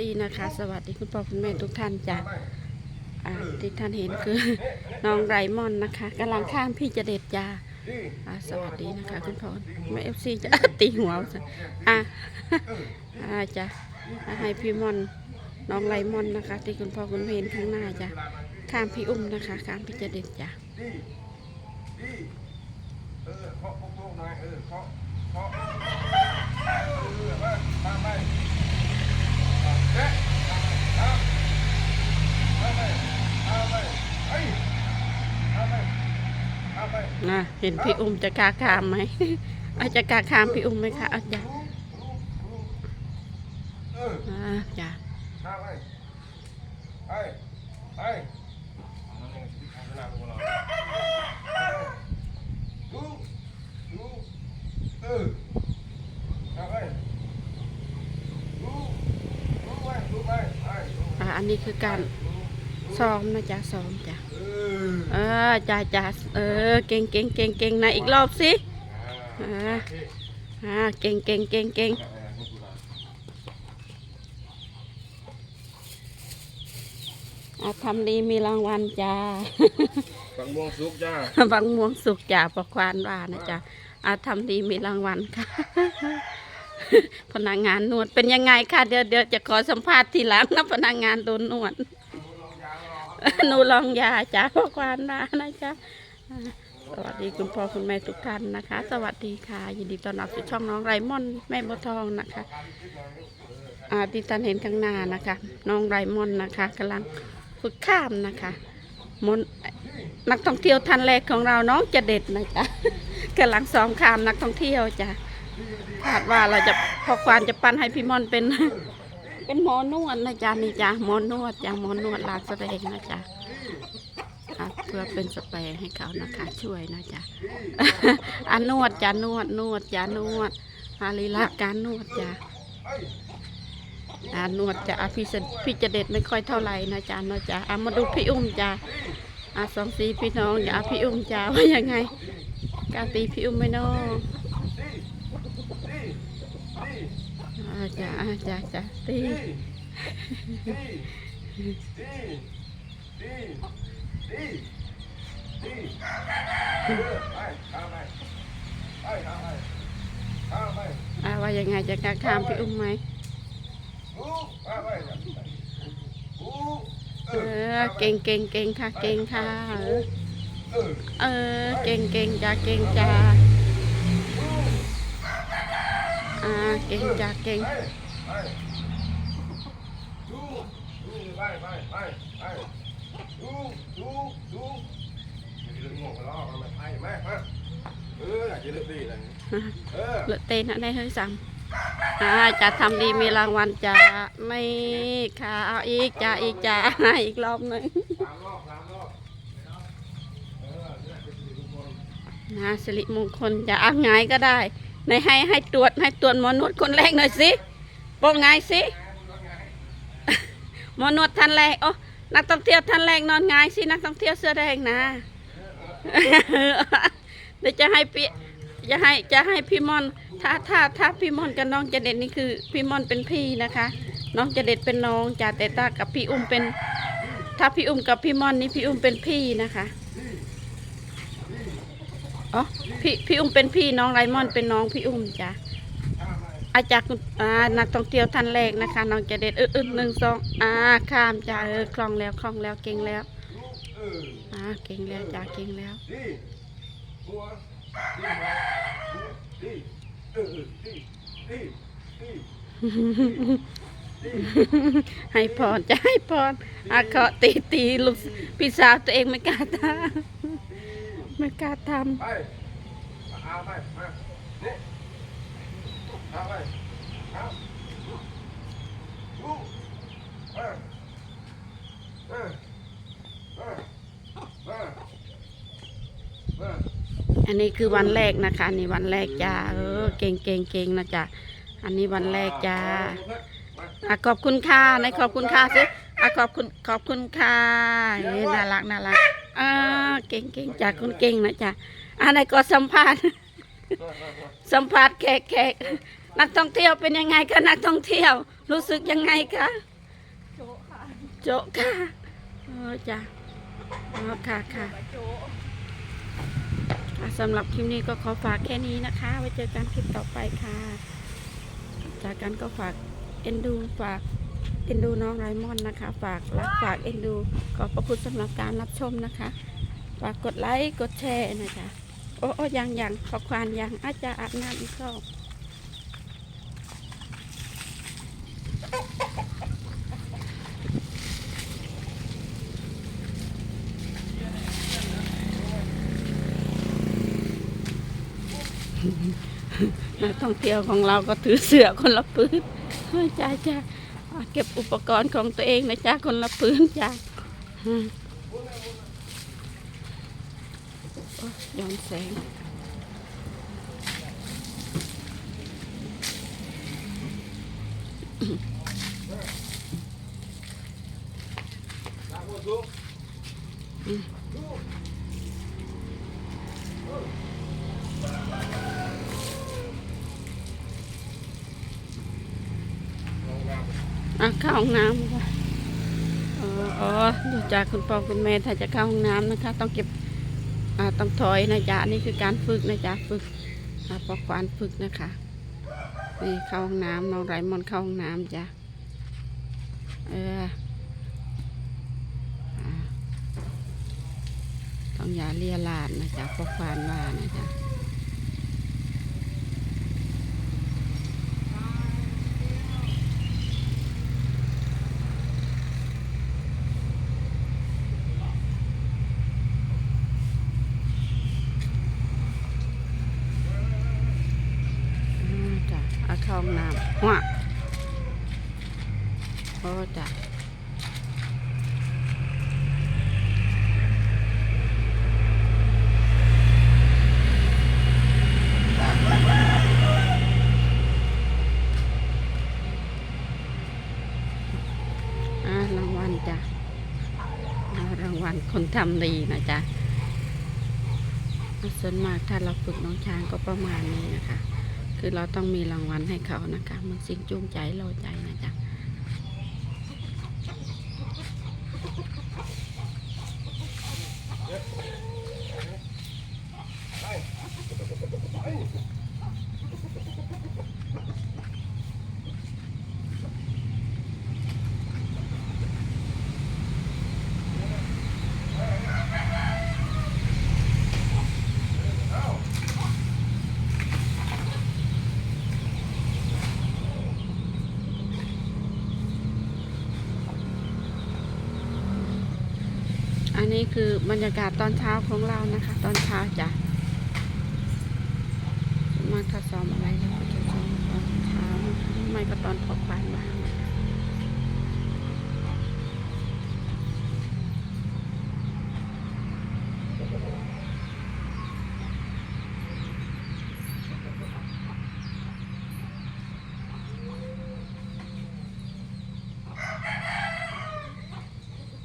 ดีนะคะ สวัสดีคุณพ่อคุณแม่ทุกท่านจ้ะอ่าที่ท่านเห็นคือน้องไรมอนนะคะกำลังข้ามพี่จะเด็ดยาอ่าสวัสดีนะคะคุณพ่อแม่เอฟซีจะตีหัวเอาซะอะอ่าจ้ะอ่าให้พี่มอนน้องไรมอนนะคะ ที่คุณพ่อคุณแม่เห็นข้างหน้าจ้ะข้ามพี่อุ้มนะคะข้ามพี่จะเด็ดจ้ะเออเคาะพวกลูกหน่อยเออเคาะเคาะเออมาตามไป นะเห็นพี่อุ้มจะกล้าข้ามไหมอาจจะกล้าข้ามพี่อุ้มไหมคะอาจารย์เอออ่าจ้ะตามไปไปไปเอาเงินที่ทำหน้าดูเราดูดูเออตามไปดูดูไปดูไปไปดู อ่าอั นนี้คือการซ้อมนะจ๊ะซ้อมจ้ะเออเออจ้าจ้าเออเก่งเก่งเก่งเก่งนะอีกรอบสิอ่าอ่าอ่าเก่งเก่งเก่งเก่งอ่าทำดีมีรางวัลจ้าบางม่วงสุกจ้าบางม่วงสุกจ่าประควานว่านะจ๊ะอาทำดีมีรางวัลค่ะ พนักงานนวดเป็นยังไงคะเดี๋ยวเดี๋ยวจะขอสัมภาษณ์ทีหลังนะพนักงานโดนนวดหนูลองยาจ้าประควานว่านะจ๊ะสวัสดีคุณพ่อคุณแม่ทุกท่านนะคะ สวัสดีค่ะ ยินดีต้อนรับสู่ช่องน้องไรมอนแม่บัวทองนะคะอาที่ท่านเห็นข้างหน้านะคะ น้องไรมอนนะคะกำลังฝึกข้ามนะคะมนนักท่องเที่ยวท่านแรกของเราน้องจะเด็ดนะจ๊ะกำลังซ้อมข้ามนักท่องเที่ยวจ้ะ คาดว่าเราจะพอควานจะปั้นให้พี่มอนเป็น เป็นหมอนวดนะจ๊ะนี่จ้ะหมอนวดจ้ะหมอนวดลานแสดงนะจ๊ะอะเพื่อเป็นสเปรย์ให้เขานะคะ ช่วยนะจ๊ะอานนวดจ้ะนวดนวดจ้ะนวดอาลีลาการนวดจ้ะอานวดจ้ะอะพี่เพี่จะเด็ดไม่ค่อยเท่าไหร่นะจ๊ะนะจ๊ะอะมาดูพี่อุ้มจ้ะอาสองสีพี่น้องอย่าพี่อุ้มจ้าว่ายังไงกล้าตีพี่อุ้มไหมน้องอา จ้าอาจ้าจ้าตีอาว่ายังไงจะกล้าข้ามพี่อุ้มไหมเออเก่งเก่งเก่งค่ะเก่งค่ะเออเออเก่งเก่งจ้าเก่งจ้า อ่าเก่งจ้าเก่งเอออยากจะเลือกดีเลยเออเลอะเต้นอะไรเฮ้ยสั่งอ่าจะทำดีมีรางวัลจ้าไม่ค่ะเอาอีกจ้าอีกจ้าอีกรอบหนึ่งสาสามรอบเออเนี่ยเป็นสิริมงคลนะสิริมงคลจะอะไงก็ได้ ในให้ให้ตรวจให้ตรวจหมอนวดคนแรกหน่อยสิโป้งไงสิหมอนวดท่านแรกโอ้นักท่องเที่ยวท่านแรกนอนไงายสินักท่องเที่ยวเสื้อแดงนะเดี๋ยวจะให้พี่จะให้จะให้พี่มอน ถ้าถ้าถ้าพี่มอนกับน้องเจเด็ดนี่คือพี่มอนเป็นพี่นะคะ น้องเจเด็ดเป็นน้องจ้าแต่ตากับพี่อุ้มเป็น ถ้าพี่อุ้มกับพี่มอนนี่พี่อุ้มเป็นพี่นะคะ อ๋อพี่พี่อุ้มเป็นพี่น้องไรมอนเป็นน้องพี่อุ้มจ้ะอาจากคุณอ่านักท่องเที่ยวท่านแรกนะคะน้องจะเด็ดอึดอึดหนึ่งสองอ่าข้ามจ้าเออคล่องแล้วคล่องแล้วเก่งแล้วเอออ่าเก่งแล้วจ้าเก่งแล้วให้พรจะให้พรอาเคาะตีตีลูกพี่สาวตัวเองไม่กล้าทำ ไม่กล้าทำไปเอาไปมานี่เอาไปเอาดูเออเออเออเออเอออันนี้คือวันแรกนะคะ นี่วันแรกจ้าเออเก่งเก่งเก่งนะจ้ะอันนี้วันแรกจ้าอะขอบคุณค่ะในขอบคุณค่ะสิอะขอบคุณขอบคุณค่ะเฮ้ยน่ารักน่ารัก อ่าเก่งเก่งจากคนเก่งนะจ้ะอันไหนก็สัมภาษณ์ สัมภาษณ์แขกแขกนักท่องเที่ยวเป็นยังไงคะนักท่องเที่ยว รู้สึกยังไงคะโจ๊ะค่ะโจ๊ะค่ะเออจ้ะอ๋อค่ะค่ะโจ๊ะสำหรับคลิปนี้ก็ขอฝากแค่นี้นะคะ ไว้เจอกันคลิปต่อไปค่ะ จากกันก็ฝากเอ็นดูฝาก เอ็นดูน้องไรมอนนะคะ ฝากรักฝากเอ็นดู ขอบพระคุณสำหรับการรับชมนะคะ ฝากกดไลค์กดแชร์นะคะ โอ้โอ้ยังยังขอควานยังอาจจะอาบน้ำอีกรอบนักท่องเที่ยวของเราก็ถือเสือคนละปืนเฮ้ยจ้าจ้าอะ เก็บอุปกรณ์ของตัวเองนะจ้าคนละปืนจ้าอืมโอ๊ยย้อนแสงน้ำมั ห้องน้ำค่ะอ๋ออ๋อดูจากคุณพ่อคุณแม่ถ้าจะเข้าห้องน้ำนะคะ ต้องเก็บต้องถอยนะจ๊ะนี่คือการฝึกนะจ๊ะฝึกอ่าพอควานฝึกนะคะนี่เข้าห้องน้ำน้องไรมอนเข้าห้องน้ำจ้ะเออต้องอย่าเลียลาดนะจ๊ะพอควานว่านะจ๊ะ อืมจ้ะ เอาเข้าห้องน้ำหัวโอ้จ้ะอ่ารางวัลจ้ะรางวัลคนทำดีนะจ๊ะส่วนมากถ้าเราฝึกน้องช้างก็ประมาณนี้นะคะ คือเราต้องมีรางวัลให้เขานะคะมันสิ่งจูงใจเราใจนะจ๊ะ อันนี้คือบรรยากาศตอนเช้าของเรานะคะ ตอนเช้าจ้ะมาถ้าซ้อมอะไรเราจะซ้อมตอนเช้าไม่ก็ตอนพอควานบ้างนะคะ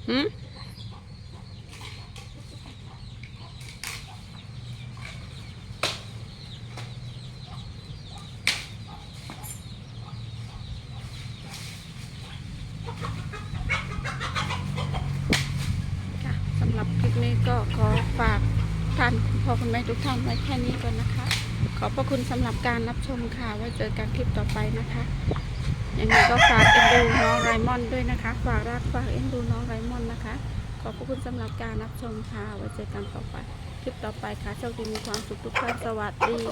หืม ค่ะสำหรับคลิปนี้ก็ขอฝากท่านคุณพ่ อคุณแม่ทุกท่านไว้แค่นี้ก่อนนะคะ ขอบพระคุณสำหรับการรับชมค่ะ ไว้เจอกันคลิปต่อไปนะคะยังไงก็ฝากเอ็นดูน้องไรมอนด้วยนะคะ ฝากรักฝากเอ็นดูน้องไรมอนนะคะ ขอบพระคุณสำหรับการรับชมค่ะ ไว้เจอกันต่อไป คลิปต่อไปค่ะโชคดีมีความสุขทุกท่านสวัสดี